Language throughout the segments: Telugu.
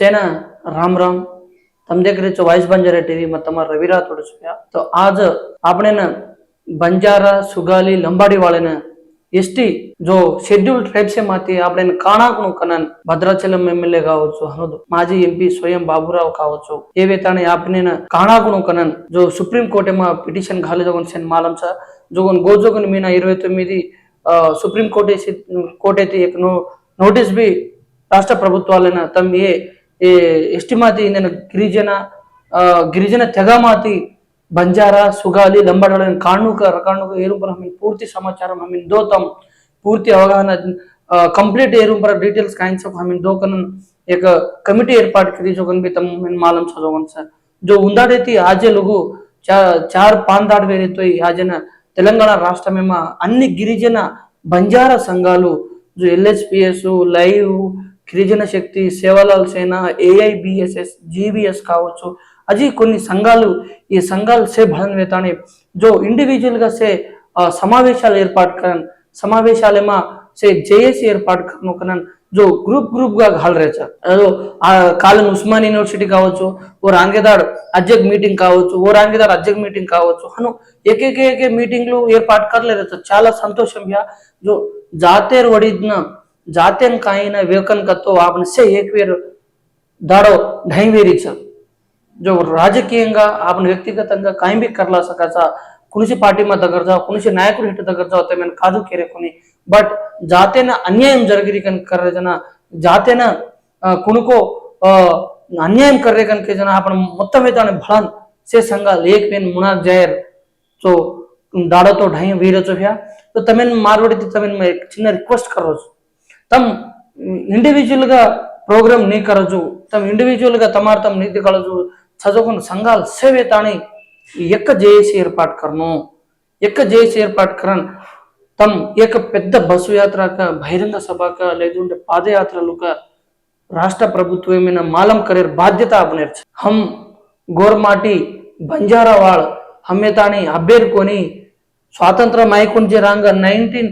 सेना રામ રામ તમે દેખ રહે છો વાઇસ બંજારા ટીવીમાં તમારા રવિરા થોડું છું તો આજ આપણે ને બંજારા સુગાલી લંબાડી વાળાને ಎಸ್ಟಿ ಜೋ ಶೆಡ್ಯೂಲ್ಡ್ ಟ್ರೈಬ್ಸ್ ಮಾತಿ ಆಪಡೇನು ಕಾಣಾಕನು ಕನನ್ ಭದ್ರಾಚಲಂ ಎಮ್ಮೆಲ್ಯೆ ಕಾవచ్చు ಅನ್ನೋದು ಮಾಜಿ ಎಂಪಿ ಸ್ವಯಂ ಬಾಬುರಾವ್ ಕಾవచ్చు ಏವೇತಾನೆ ಆಪನೇನ ಕಾಣಾಕನು ಕನನ್ ಜೋ సుప్రీం కోర్ట్ ఏమో పిటిషన్ గాలిజోగన్ సెన్ మాలం సార్ జోగన్ గోజోగన్ మీన ఇరవై తొమ్మిది एक नो नोटिस भी राष्ट्र प्रभुत्व वाले ప్రభుత్వాలైన तम ये ಎಷ್ಟ್ ಮಾತಿ ಇಂದಿನ ಗಿರಿಜನ ಗಿರಿಜನ ತೆಗಮಾತಿ ಬಂಜಾರ ಸುಗಾಲಿ ಲಂಬಾಡಗಳ ಕಾಣುಕ ರಕಾಣುಕ ಏರುಂಪರ ಹಮ್ಮಿನ ಪೂರ್ತಿ ಸಮಾಚಾರ ಹಮ್ಮಿನ ದೋತಂ పూర్తి అవగాహన కంప్లీట్ ఏరుంపర డీటెయిల్స్ కైండ్స్ ఆఫ్ హమిన్ దోకన్ एक कमिटी एयरपाट करी जो भी तम मालूम छो जोगन सर जो उंदा रहती आज लोगो चार पांच दाट वेरे तो आज తెలంగాణ రాష్ట్రమేమా అన్ని గిరిజన బంజారా సంఘాలు ఎల్ఎస్పిఎస్ లైవ్ గిరిజన శక్తి సేవలాల్ సేన ఏఐబిఎస్ఎస్ జీబీఎస్ కావచ్చు. అజీ కొన్ని సంఘాలు ఈ సంఘాలు సే బలన్వేతానే జో ఇండివిజువల్గా సే సమావేశాలు ఏర్పాటు కరన్ సమావేశాలేమా సే జేఏసీ ఏర్పాటు కరను కనన్ జో గ్రూప్ గ్రూప్గా గాల్రేచారు అదో కాలం ఉస్మాన్ యూనివర్సిటీ కావచ్చు ఓ రాంగేదాడ్ అజ్జగ్ మీటింగ్ కావచ్చు ఓ రాంగేదాడ్ అజ్జగ్ మీటింగ్ కావచ్చు అను ఏకేకే మీటింగ్లు ఏర్పాటు కరలేరు చాలా సంతోషం యా జో జాతేరు వడిదిన जाते कहीं ना वेकन का तो आपने से एक वीर दाड़ो ढाई वीर जो राजकीय आपने व्यक्तिगत कहीं भी कर ला सका कुछ पार्टी में दगर जाओ कुछ नायक हिट दगर जाओ तो मैंने खादू के रेखनी बट जाते ना अन्याय जर गिरी कर रहे जना, जाते ना कुण को अन्याय कर रहे कन के जना अपन मतम भलन से संगा लेख पेन मुना ज़ाहिर तो दाड़ो तो ढाई वीर चो भ्या। तो तमें मारवाड़ी थी तमें एक छिन्न रिक्वेस्ट करो ತಮ್ಮ ಇಂಡಿವಿಜುವಲ್ಗ ప్రోగ్రామ్ నీ ಕರಜು ತಮ್ಮ ఇండివిజువల్గా తమారు తమ నీతి కలజు చదువుకున్న సంఘాలు సేవే తాని ఎక్క జేసి ఏర్పాటు కరను. ఎక్క జేసి ఏర్పాటు కరను తమ్ ఏక పెద్ద బస్సు యాత్రక బహిరంగ సభక లేదంటే పాదయాత్రలుగా రాష్ట్ర ప్రభుత్వం ఏమైనా మాలం కరీర్ బాధ్యత అభినేర్చు. హమ్ గోర్మాటి బంజారా వాళ్ళ హమ్మె తాని అబ్బేరుకొని స్వాతంత్రం అయికుంటే రాంగ నైన్టీన్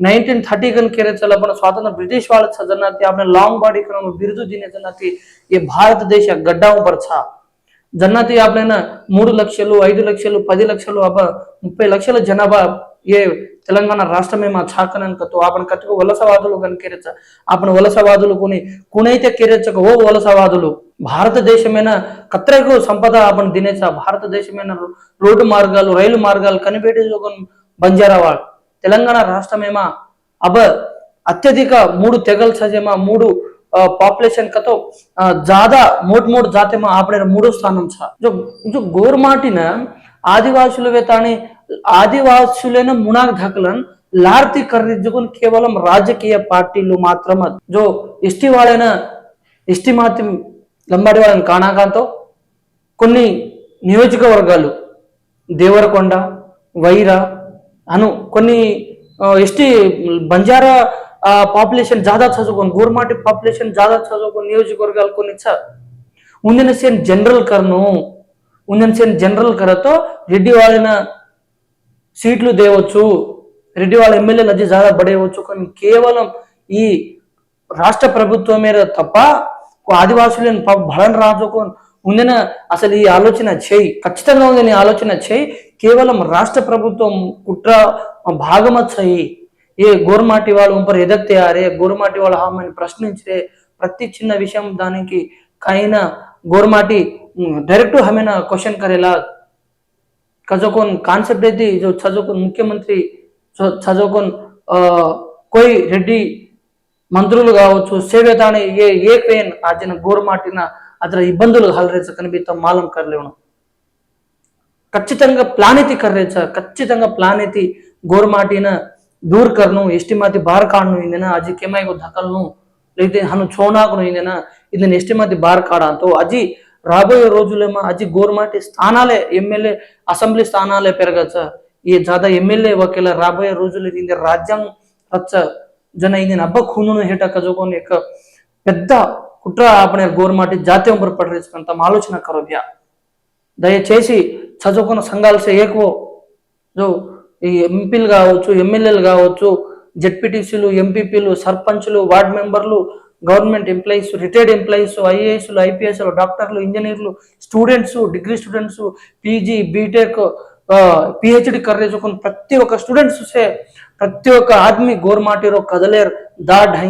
नाइनटीन थर्टी कन केरे चला पण स्वातंत्र्य ब्रिटिश वाला छ जन्नाती आपने लॉन्ग बॉडी करून बिरुदु दिने जन्नाती ये భారత దేశ గడ్డాం పర్ ఛా జన్నాతి आपल्याला మూడు లక్షలు ఐదు లక్షలు పది లక్షలు అబ ముప్పై లక్షల జనాభా ఏ తెలంగాణ రాష్ట్రమే మా ఛాకనన్ కతో आपण కట్టుకు వలసవాదులు కన్ కేరచ आपण వలసవాదులు కొని కునైతే కేరచక ఓ వలసవాదులు భారతదేశమైన కత్రకు సంపద आपण దినేచ భారతదేశమైన రోడ్డు మార్గాలు రైలు మార్గాలు కనిపెట్టే జోగన్ బంజారావాడ్ తెలంగాణ రాష్ట్రమేమా అబ అత్యధిక మూడు తెగల్ సజేమా మూడు పాపులేషన్ కతో ఆ, జాదా మోట్ మోట్ జాతేమా ఆపడే మూడో స్థానం ఛా जो जो गोरमाटीन ఆదివాసులు వేతాని ఆదివాసులైన మునాగ్ ధకలన్ లార్తి కర్రి జుగున్ కేవలం రాజకీయ పార్టీలు మాత్రం జో ఎస్టీ వాళ్ళైన ఎస్టీ మాతి లంబాడి వాళ్ళని కానాకాంతో కొన్ని నియోజకవర్గాలు దేవరకొండ వైరా అను కొన్ని ఎస్టీ బంజారా పాపులేషన్ జాదా చదువుకొని గోర్మాటి పాపులేషన్ జాదా చదువుకొని నియోజకవర్గాలు కొన్ని ఇచ్చా. ఉందిన సేన్ జనరల్ కర్ను ఉందిన సేన్ జనరల్ కర్రతో రెడ్డి వాళ్ళన సీట్లు దేవచ్చు రెడ్డి వాళ్ళ ఎమ్మెల్యేలు అది జాదా పడేయవచ్చు. కానీ కేవలం ఈ రాష్ట్ర ప్రభుత్వం మీద తప్ప ఆదివాసులను బలం రాజుకొని ఉందిన అసలు ఈ ఆలోచన చేయి ఖచ్చితంగా ఉంది ఆలోచన చేయి. కేవలం రాష్ట్ర ప్రభుత్వం కుట్ర భాగమచ్చాయి. ఏ గోర్మాటి వాళ్ళు ఉంపరు ఎదక్తే ఆరే గోర్మాటి వాళ్ళ హామీని ప్రశ్నించే ప్రతి చిన్న విషయం దానికి కైన గోర్మాటి డైరెక్ట్ హమేనా క్వశ్చన్ కరేలా చదువుకొని కాన్సెప్ట్ అయితే जो చదువుకొని ముఖ్యమంత్రి చ- చదువుకొని కోయి రెడ్డి మంత్రులు కావచ్చు సేవేదాని ఏ ఏ పేన్ ఆచిన గోరుమాటిన అతని ఇబ్బందులు హలరేచ కనిపిస్తాం మాలం కర్లేవను. ఖచ్చితంగా ప్లానితి కర్రేచ ఖచ్చితంగా ప్లానితి గోరుమాటిన దూర్ కర్ను ఎస్టిమాతి బార్ కాడ్ను ఇందిన అజి కెమాయి ధకల్ను లేకపోతే హను చోనాకును ఇందిన ఇది ఎస్టిమాతి బార్ కాడంతో అజి రాబోయే రోజులేమో అజి గోరుమాటి స్థానాలే ఎమ్మెల్యే అసెంబ్లీ స్థానాలే పెరగచ్చ ఈ జాదా ఎమ్మెల్యే వకీల రాబోయే రోజులు ఇది రాజ్యాంగ రచ్చ జన ఇది ಹಬ್ಬ ಖೂನು ಹೇಟ ಕಜೋಕೊಂಡು ಏಕ పెద్ద కుట్ర ఆపనే గోరుమాటి జాతీయం పొరపడరేసుకుని తమ ఆలోచన కరోబ్యా దయచేసి చదువుకున్న సంఘాలు ఏకో. ఈ ఎంపీలు కావచ్చు ఎమ్మెల్యేలు కావచ్చు జెడ్పీటీసీలు ఎంపీపీలు సర్పంచ్లు వార్డ్ మెంబర్లు గవర్నమెంట్ ఎంప్లాయీస్ రిటైర్డ్ ఎంప్లాయీస్ ఐఏఎస్లు ఐపీఎస్లు డాక్టర్లు ఇంజనీర్లు students degree students PG BTech PhD curry చదువుకున్న ప్రతి ఒక్క స్టూడెంట్స్ చూసే ప్రతి ఒక్క ఆద్మీ గోర్మాటిరో కదలేర్ దా ఢై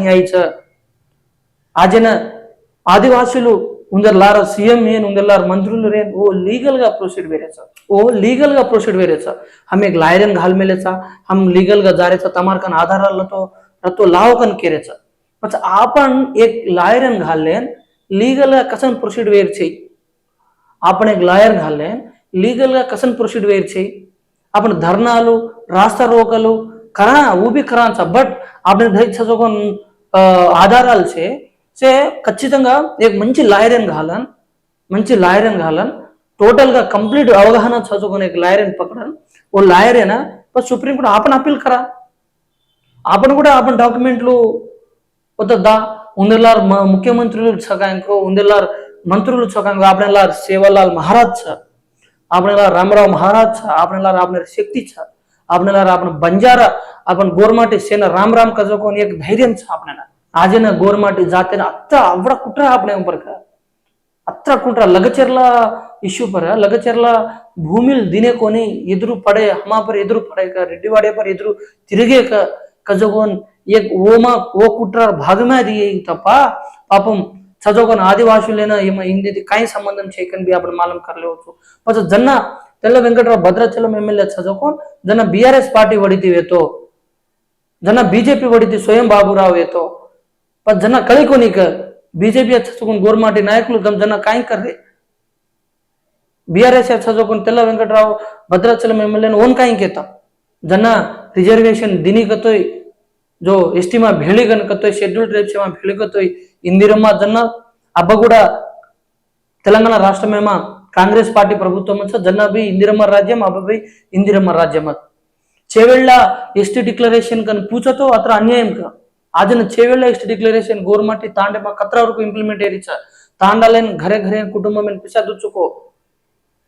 ఆదివాసులు उंदे लारो सीएम हेन उंदे लार मंजुर रेन ओ लीगल का प्रोसीड वेरे छा ओ लीगल का प्रोसीड वेरे छा हम एक लायरन घाल मेले छा हम लीगल का जारे छा तमार कन आधार आल तो लाओ कन के रे छा अच्छा आपन एक लायरन घाल ले लीगल कसन प्रोसीड वेर छे? आपने एक लायर घाल ले लीगल का कसन प्रोसीड वेर छे? आपने धरनालो रास्ता रोक करा वो भी खरा छा बट आपने आधार छे సే ఖచ్చితంగా నీకు మంచి లాయర్ అని కావాలని మంచి లాయర్ అని కావాలని టోటల్గా కంప్లీట్ అవగాహన చదువుకునే లాయర్ అని పక్కన ఓ లాయర్ అయినా ఇప్పుడు సుప్రీంకోర్టు ఆపన అప్పీల్ కరా? ఆపన కూడా ఆపన డాక్యుమెంట్లు వద్దా ఉందెల్లార్ ముఖ్యమంత్రులు సగాంకో ఉందెల్లార్ మంత్రులు సగాంకో ఆపనెల్లార్ సేవలాల్ మహారాజ్ సార్? ఆపనెల్లార్ రామరావు మహారాజ్ సార్? ఆపనెల్లార్ ఆపన శక్తి సార్? ఆపనెల్లార్ ఆపన బంజారా? ఆపన గోర్మాటి సేన రామ్ రామ్ కజోకోని ధైర్యం సార్ ఆపనెల్లార్ આજે ગોરમાટી જાતે ಅತ್ತ ಅವಡ ಕುಟ್ರ ಹಾಪಣೆ ಬರ್ಕ అత్ర కుట్ర లగచెర్ల ఇష్యూ పర లగచెర్ల భూమిలు దినేకొని ఎదురు పడే హమాపర్ ఎదురు పడేక రెడ్డివాడేపర్ ఎదురు తిరిగేక కజగోన్ ఏ ఓమా ఓ కుట్ర భాగమే అది తప్ప పాపం చదువుకొని ఆదివాసులైనా ఏమో ఇంది కాయ సంబంధం చేయకని అప్పుడు మాలం కరలేవచ్చు. కొంచెం జన్న తెల్ల వెంకటరావు భద్రాచలం ఎమ్మెల్యే చదువుకొని జన్న బీఆర్ఎస్ పార్టీ వడితీవేతో జన్న బీజేపీ వడితి స్వయం బాబురావు ఏతో पर जना कड़ी को नहीं कर बीजेपी अच्छा चुकुन गोरमाटी नायकुలు దమ్ జన కాయం కర్రి బీఆర్ఎస్ अच्छा चुकुन తెల్ల వెంకట్రావు భద్రాచలం ఎమ్మెల్యేను ఓన్ కాయం కేతా జన రిజర్వేషన్ దిని కతోయ్ జో ఎస్టీమా భేళిగన్ కతోయ్ షెడ్యూల్ ట్రైబ్స్ మా భేళిగతోయ్ ఇందిరమ్మ జన అబ్బ కూడా తెలంగాణ రాష్ట్రమేమా కాంగ్రెస్ పార్టీ ప్రభుత్వం వచ్చా జన్నాబి ఇందిరమ్మ రాజ్యం అబ్బాయి ఇందిరమ్మ రాజ్యం చేవెళ్ళ ఎస్టీ డిక్లరేషన్ కను పూచతో అతను అన్యాయం కా ಅದನ್ನ ಚೇವೆಳ್ಳ ಇಷ್ಟು ಡಿಕ್ಲರೇಷನ್ ಗೋರ್ಮಟ್ಟಿ ತಾಂಡೆ ಕತ್ರವರೆಗೂ ಇಂಪ್ಲಿಮೆಂಟ್ ಏರಿಚ ತಾಂಡಲೇನ್ ಘರೆ ಘರೆ ಕುಟುಂಬ ಮೇನ್ ಪಿಸಾ ದುಚ್ಚುಕೋ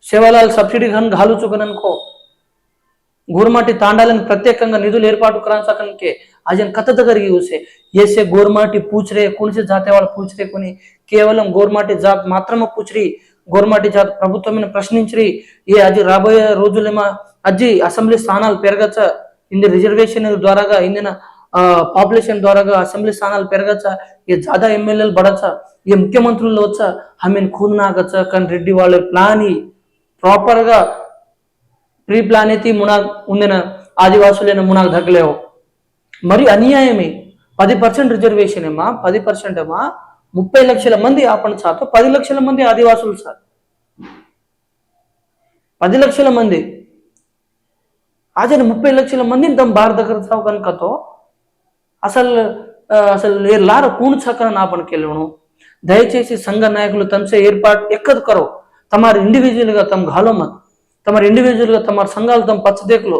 సేవలాల్ సబ్సిడీ ఘన్ గాలుచుకననుకో గోర్మాటి తాండాలను ప్రత్యేకంగా నిధులు ఏర్పాటు కరాసకనకే ఆజన్ కథ దగ్గరికి చూసే ఏసే గోర్మాటి పూచరే కొనిసే జాతే వాళ్ళు పూచరే కొని కేవలం గోర్మాటి జాత్ మాత్రమే పూచరి గోర్మాటి జాత్ ప్రభుత్వమైన ప్రశ్నించరి. ఏ అది రాబోయే రోజులేమా అజ్జి అసెంబ్లీ స్థానాలు పెరగచ్చ? ఇంది రిజర్వేషన్ ద్వారాగా ఇందిన పాపులేషన్ ద్వారా అసెంబ్లీ స్థానాలు పెరగచ్చా? ఏ జాదా ఎమ్మెల్యేలు పడచ్చా? ఏ ముఖ్యమంత్రులు వచ్చ? ఆమెను కూనాగచ్చా కానీ రెడ్డి వాళ్ళ ప్లాన్ ప్రాపర్గా ప్రీ ప్లాన్ అయితే మునాగ్ ఉందిన ఆదివాసులైన మునాగ్ దగ్గలేవు మరి అన్యాయమే. పది పర్సెంట్ రిజర్వేషన్ ఏమా? పది పర్సెంట్ ఏమా? ముప్పై లక్షల మంది ఆపణ సాతో పది లక్షల మంది ఆదివాసులు సార్. పది లక్షల మంది. ఆచరణ ముప్పై లక్షల మందిని తమ భారత కర్తావు కనుకతో అసలు అసలు లార కూను చక్కన నాపనికి వెళ్ళను. దయచేసి సంఘ నాయకులు తమసే ఏర్పాటు ఎక్కదు కరో. తమారు ఇండివిజువల్గా తమ ఘాలో మత్ తమరు ఇండివిజువల్గా తమ సంఘాలు తమ పచ్చదేకులో.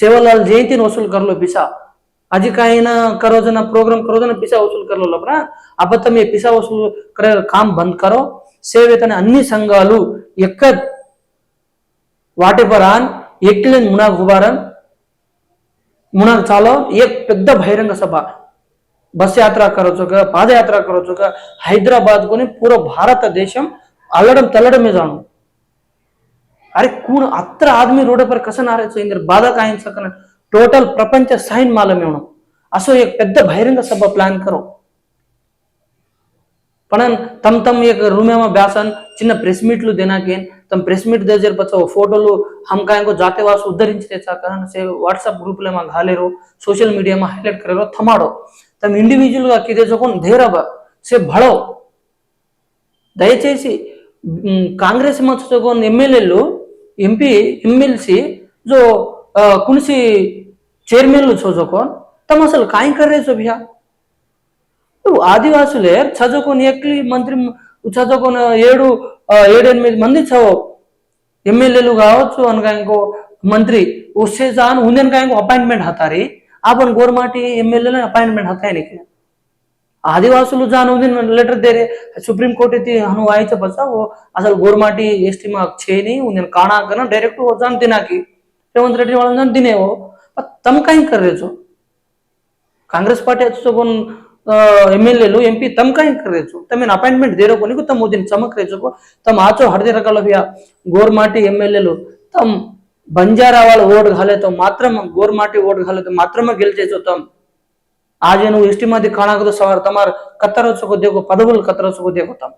సేవలాల్ జయంతిని వసూలు కరలో పిసా. అధిక అయిన కరోజన ప్రోగ్రామ్ కరోజన పిసా వసూలు కరలో లోపల అబద్ధం ఏ పిసా వసూలు కరే కామ్ బంద్ కరో. సేవేతన అన్ని సంఘాలు ఎక్కద్. వాటెపరాన్ ఎక్లెన్ మునా గుబారన్ मुनाग चालो एक పెద్ద బహిరంగ సభ బస్ యాత్ర కరోచుగా పాదయాత్ర కరోచుగా హైదరాబాద్ కొని పూరా భారతదేశం అల్లడం తెల్లడమే జాను अरे कोण अत्र आदमी रोड पर कसं नारायचं इंद्र बाधा काय सकन टोटल प्रपंच साईन माल मिळणं असं एक పెద్ద బహిరంగ సభ ప్లాన్ కరో पण तम तम एक रूमेमा ब्यासन చిన్న ప్రెస్ మీట్లు देनाकेन तम प्रेस मीट दे जर बचाओ फोटो लो हम काहे को जाते वास उद्धरिंच रे कारण से व्हाट्सएप ग्रुप ले मा घालेरो सोशल मीडिया मा हाईलाइट करेलो थमाड़ो तम इंडिविजुअल गा किदे जोकोन धेरब से भड़ो దయచేసి కాంగ్రెస్ మచ్చగొన్న ఎమ్మెల్యేలు ఎంపీ ఎమ్మెల్సీ जो कुन सी చైర్మన్లు చోజోకోన్ తమ అసలు కాయం కర్రే సో భయ్యా ఆదివాసులే చదువుకొని ఎక్కి మంత్రి చదువుకొని ఏడు ఆ, ఏడు ఎనిమిది మంది చదువు ఎమ్మెల్యేలు కావచ్చు అనగా ఇంకో మంత్రి उससे जान उन्हें का अपॉइंटमेंट हातारी आपण गोरमाटी एमएलए अपॉइंटमेंट हाताय नाही ఆదివాసులు జాన్ ఉదయం లెటర్ దేరే సుప్రీం కోర్ట్ అయితే హను వాయిచ బసా ఓ అసలు గోర్మాటి ఎస్టీ మాకు చేయని నేను కాణాకన డైరెక్ట్ ఓ జాన్ తినాకి రేవంత్ రెడ్డి వాళ్ళని జాన్ తినేవో తమ కాయి కర్రేచో काँग्रेस पार्टी कोण એમએલએ લો એમપી તમે કંઈ કરે છો તમે એને અપોઇન્ટમેન્ટ દઈ રહો નહીં તમે મોદીને ચમક રહે છો તમે આચો હળદી રકાલો ગોરમાટી ఎమ్మెల్యేలు લો તમ బంజారా వాళ్ళు ఓటు కాలేదు మాత్రం గోర్మాటి ఓటు కాలేదు మాత్రమే గెలిచేసోతాం આજે નું એસટી માંથી ખાણાકતો સવાર તમાર કતરો શકો દેખો પદવલ કતરો શકો દેખો તમ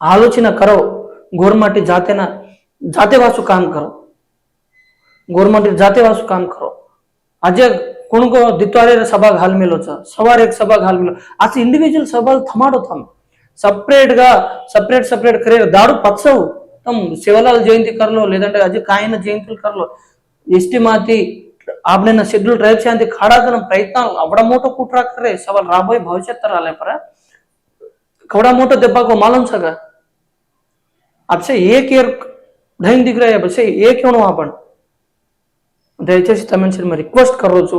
આલોચના કરો ગોરમાટી જાતેના જાતે વાસુ કામ કરો ગોરમાટી જાતે વાસુ કામ કરો આજે को दितवारे సభా హాల్ మేలో సవార్ ఎక్ సభా హాల్ మేలో అసలు ఇండివిజువల్ సభలు థమాడో థమ్ సపరేట్గా సపరేట్ సపరేట్ కరే దాడు పచ్చవు తమ్ శివలాల్ జయంతి కర్లో లేదంటే అజయ్ కాయన జయంతులు కర్లో ఎస్టీ మాతి ఆబ్నైన షెడ్యూల్ ట్రైబ్స్ శాంతి ఖాడాకన ప్రయత్నాలు అవడమూట కుట్రాకరే సవాల్ రాబోయే భవిష్యత్తు రాలేపరా కవడమూట దెబ్బకు మాలం సగా आपसे एक ईयर ढाई दिख रहा है आपसे एक क्यों वहां पर? దయచేసి తమ నుంచి మరి రిక్వెస్ట్ ಕರೋಚು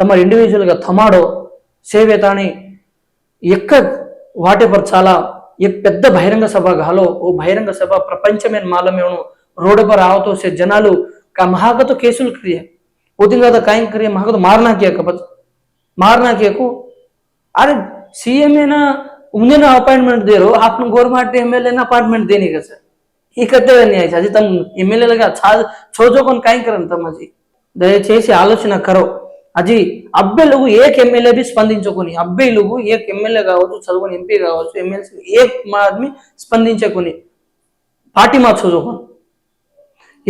తమ ఇండివిజువల్గా తమాడో సేవేతాని ఎక్క వాటెవర్ చాలా ఏ పెద్ద బహిరంగ సభ గాలో ఓ బహిరంగ సభ ప్రపంచమే మాలమేను రోడ్డు పర్ ఆవతో సే జనాలు కా మహాగతో కేసులు క్రియ పోతింగాతో కాయం క్రియ మహాగతో మారనా కేక మారనా కేకు అరే సీఎంఏనా ఉందిన అపాయింట్మెంట్ దేరు ఆప్ను గవర్నమెంట్ ఎమ్మెల్యేనా అపాయింట్మెంట్ దేని కదా సార్? ఈ కత్తేదని అది తమ ఎమ్మెల్యేలుగా చా చోచోకొని కాయం కరంత మజీ దయచేసి ఆలోచన కరో. అది అబ్బాయిలకు ఏ ఎమ్మెల్యే భీ స్పందించుకొని? అబ్బాయిలకు ఏ ఎమ్మెల్యే కావచ్చు చదువుకుని ఎంపీ కావచ్చు ఎమ్మెల్సీ ఏ ఆద్మీ స్పందించకొని? పార్టీ మార్చుకోకొని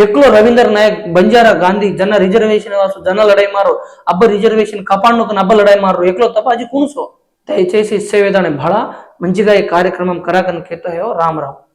ఎక్కువ రవీందర్ నాయక్ బంజారా గాంధీ జన రిజర్వేషన్ వాసు జన లడై మారు. అబ్బ రిజర్వేషన్ కపాండుకు అబ్బ లడై మారు. ఎక్కువ తప్ప అది కూనుసో. దయచేసి ఇస్సేవేదాన్ని బాగా మంచిగా ఈ కార్యక్రమం కరాకన్ కేతో రామరావు.